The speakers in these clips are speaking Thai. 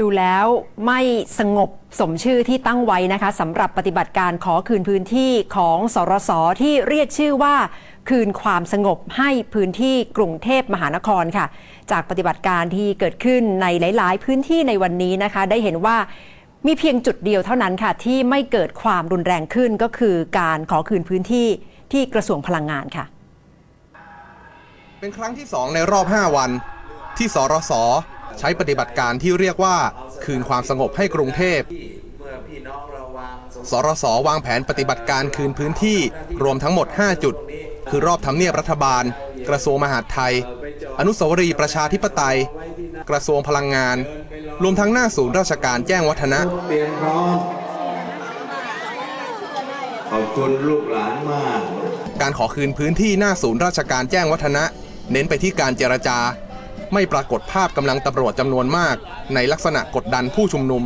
ดูแล้วไม่สงบสมชื่อที่ตั้งไว้นะคะสำหรับปฏิบัติการขอคืนพื้นที่ของสรสที่เรียกชื่อว่า คืนความสงบให้พื้นที่กรุงเทพมหานครค่ะ จากปฏิบัติการที่เกิดขึ้นในหลาย ๆ พื้นที่ในวันนี้นะคะ ได้เห็นว่ามีเพียงจุดเดียวเท่านั้นค่ะ ที่ไม่เกิดความรุนแรงขึ้นก็คือการขอคืนพื้นที่ที่กระทรวงพลังงานค่ะ เป็นครั้งที่ 2 ในรอบ 5 วัน ที่สรส ใช้ปฏิบัติการที่เรียกว่า คืนความสงบให้กรุงเทพสสรสวางแผนปฏิบัติการคืนพื้นที่รวมทั้งหมด 5 จุด คือรอบทำเนียบรัฐบาล กระทรวงมหาดไทย อนุสาวรีย์ประชาธิปไตย กระทรวงพลังงาน รวมทั้งหน้าศูนย์ราชการแจ้งวัฒนะเตรียมพร้อมขอบคุณลูกหลานมาก การขอคืนพื้นที่หน้าศูนย์ราชการแจ้งวัฒนะ เน้นไปที่การเจรจา ไม่ปรากฏภาพกำลังตำรวจจำนวนมาก ในลักษณะกดดันผู้ชุมนุม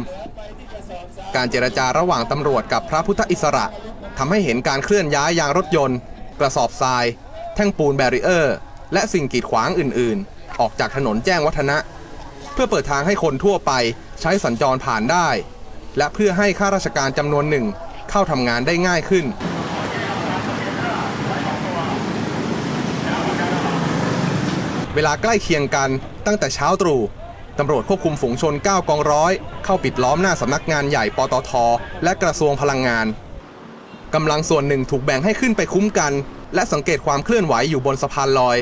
การเจรจาระหว่างตำรวจกับพระพุทธอิสระทำให้เห็นการเคลื่อนย้ายยางรถยนต์ กระสอบทราย แท่งปูนแบรีเออร์ และสิ่งกีดขวางอื่น ๆ ออกจากถนนแจ้งวัฒนะ เพื่อเปิดทางให้คนทั่วไปใช้สัญจรผ่านได้ และเพื่อให้ข้าราชการจำนวนหนึ่งเข้าทำงานได้ง่ายขึ้น เวลาใกล้เคียงกันตั้งแต่เช้าตรู่ตำรวจควบคุมฝูงชน 9 กองร้อย เข้าปิดล้อมหน้าสำนักงานใหญ่ปตท และกระทรวงพลังงานกำลังส่วนหนึ่งถูกแบ่งให้ขึ้นไปคุ้มกัน และสังเกตความเคลื่อนไหวอยู่บนสะพานลอย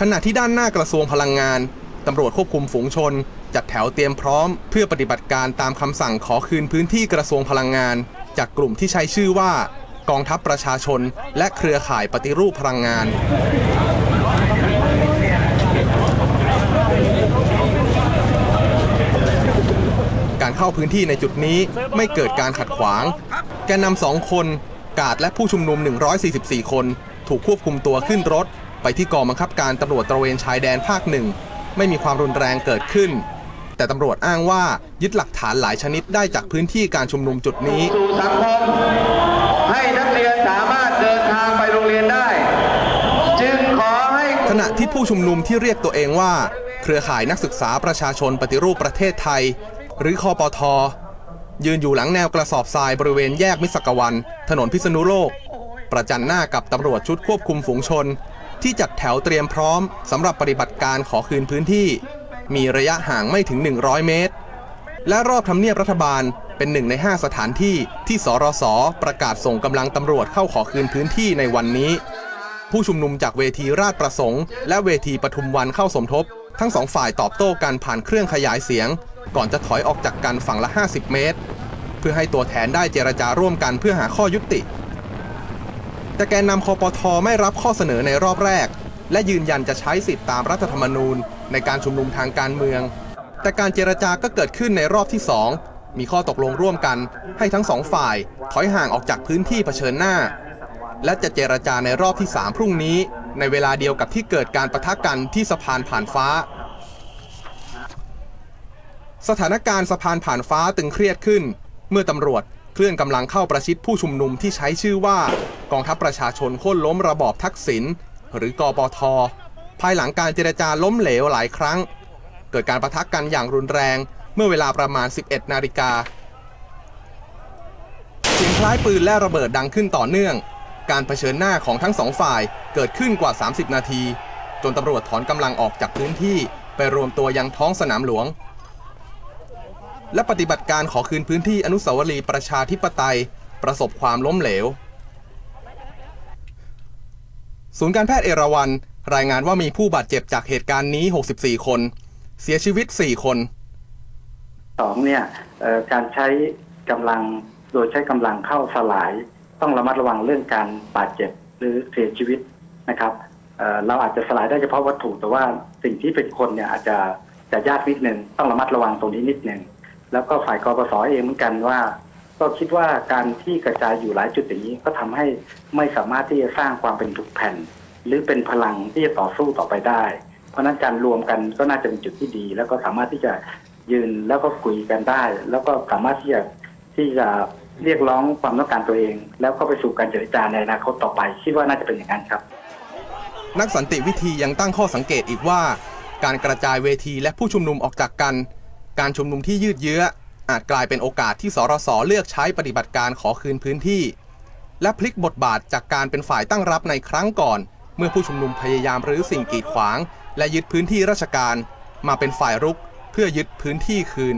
ขณะที่ด้านหน้ากระทรวงพลังงานตำรวจควบคุมฝูงชน จัดแถวเตรียมพร้อม เพื่อปฏิบัติการตามคำสั่งขอคืนพื้นที่กระทรวงพลังงาน จากกลุ่มที่ใช้ชื่อว่า กองทัพประชาชน และเครือข่ายปฏิรูปพลังงาน การเข้าพื้นที่ในจุดนี้ไม่เกิดการขัดขวาง แกนนำสองคน กาดและผู้ชุมนุม 144 คน ถูกควบคุมตัวขึ้นรถ ไปที่กองบังคับการตำรวจตระเวนชายแดนภาคหนึ่ง ไม่มีความรุนแรงเกิดขึ้น แต่ตำรวจอ้างว่ายึดหลักฐานหลายชนิดได้จากพื้นที่การชุมนุมจุดนี้สู่สังคมให้นักเรียนสามารถเดินทางไปโรงเรียนได้ จึงขอให้ขณะที่ผู้ชุมนุมที่เรียกตัวเองว่า เครือข่ายนักศึกษาประชาชนปฏิรูปประเทศไทย หรือคอปทยืนอยู่หลังแนวกระสอบทรายบริเวณแยกมิสกวัน ถนนพิษณุโลก ประจันหน้ากับตำรวจชุดควบคุมฝูงชน ที่จัดแถวเตรียมพร้อมสำหรับปฏิบัติการขอคืนพื้นที่ มีระยะห่างไม่ถึง 100 เมตร และรอบทำเนียบรัฐบาลเป็นหนึ่งใน 5 สถานที่ที่สรสประกาศส่งกำลังตำรวจเข้าขอคืนพื้นที่ในวันนี้ ผู้ชุมนุมจากเวทีราชประสงค์ และเวทีปทุมวันเข้าสมทบ ทั้งสองฝ่ายตอบโต้กันผ่านเครื่องขยายเสียง ก่อนจะถอยออกจากกันฝั่งละ 50 เมตร เพื่อให้ตัวแทนได้เจรจาร่วมกันเพื่อหาข้อยุติ แต่แกนนำคอปทไม่รับข้อเสนอในรอบแรก และยืนยันจะใช้สิทธิตามรัฐธรรมนูญ ในการชุมนุมทางการเมือง แต่การเจรจาก็เกิดขึ้นในรอบที่สองมีข้อตกลงร่วมกัน ให้ทั้งสองฝ่าย ถอยห่างออกจากพื้นที่เผชิญหน้า และจะเจรจาในรอบที่ 3 พรุ่งนี้ ในเวลาเดียวกับที่เกิดการประทะกันที่สะพานผ่านฟ้า สถานการณ์สะพานผ่านฟ้าตึงเครียดขึ้น เมื่อตำรวจเคลื่อนกำลังเข้าประชิดผู้ชุมนุมที่ใช้ชื่อว่า กองทัพประชาชนโค่นล้มระบอบทักษิณหรือกปท ภายหลังการเจรจาล้มเหลวหลายครั้ง เกิดการประทะกันอย่างรุนแรง เมื่อเวลาประมาณ 11 นาฬิกาเสียงคล้ายปืนและระเบิดดังขึ้นต่อเนื่อง การเผชิญหน้าของทั้งสองฝ่ายเกิดขึ้นกว่า 30 นาที จนตำรวจถอนกำลังออกจากพื้นที่ไปรวมตัวยังท้องสนามหลวง และปฏิบัติการขอคืนพื้นที่อนุสาวรีย์ประชาธิปไตย ประสบความล้มเหลว ศูนย์การแพทย์เอราวัณรายงานว่ามีผู้บาดเจ็บจากเหตุการณ์นี้ 64 คน เสียชีวิต 4 คนสองเนี่ยการใช้กำลังโดยใช้กำลังเข้าสลาย ต้องระมัดระวังเรื่องการบาดเจ็บหรือเสียชีวิตนะครับเเราอาจจะสลายได้เฉพาะวัตถุ แต่ว่าสิ่งที่เป็นคนเนี่ยอาจจะจะยากนิดนึงต้องระมัดระวังตรงนี้นิดนึง แล้วก็ฝ่ายกปสเองเหมือนกันว่า ก็คิดว่าการที่กระจายอยู่หลายจุดอย่างนี้ก็ทำให้ไม่สามารถที่จะสร้างความเป็นถูกแผ่น หรือเป็นพลังที่จะต่อสู้ต่อไปได้ เพราะฉะนั้นการรวมกันก็น่าจะเป็นจุดที่ดี แล้วก็สามารถที่จะยืนแล้วก็คุยกันได้ แล้วก็สามารถที่จะที่จะเรียกร้องความต้องการตัวเอง แล้วก็ไปสู่การเจรจาในอนาคตต่อไปคิดว่าน่าจะเป็นอย่างนั้นครับ นักสันติวิธียังตั้งข้อสังเกตอีกว่า การกระจายเวทีและผู้ชุมนุมออกจากกัน การชุมนุมที่ยืดเยื้อ อาจกลายเป็นโอกาสที่สรสเลือกใช้ปฏิบัติการขอคืนพื้นที่ และพลิกบทบาทจากการเป็นฝ่ายตั้งรับในครั้งก่อน เมื่อผู้ชุมนุมพยายามรื้อสิ่งกีดขวาง และยึดพื้นที่ราชการ มาเป็นฝ่ายรุก เพื่อยึดพื้นที่คืน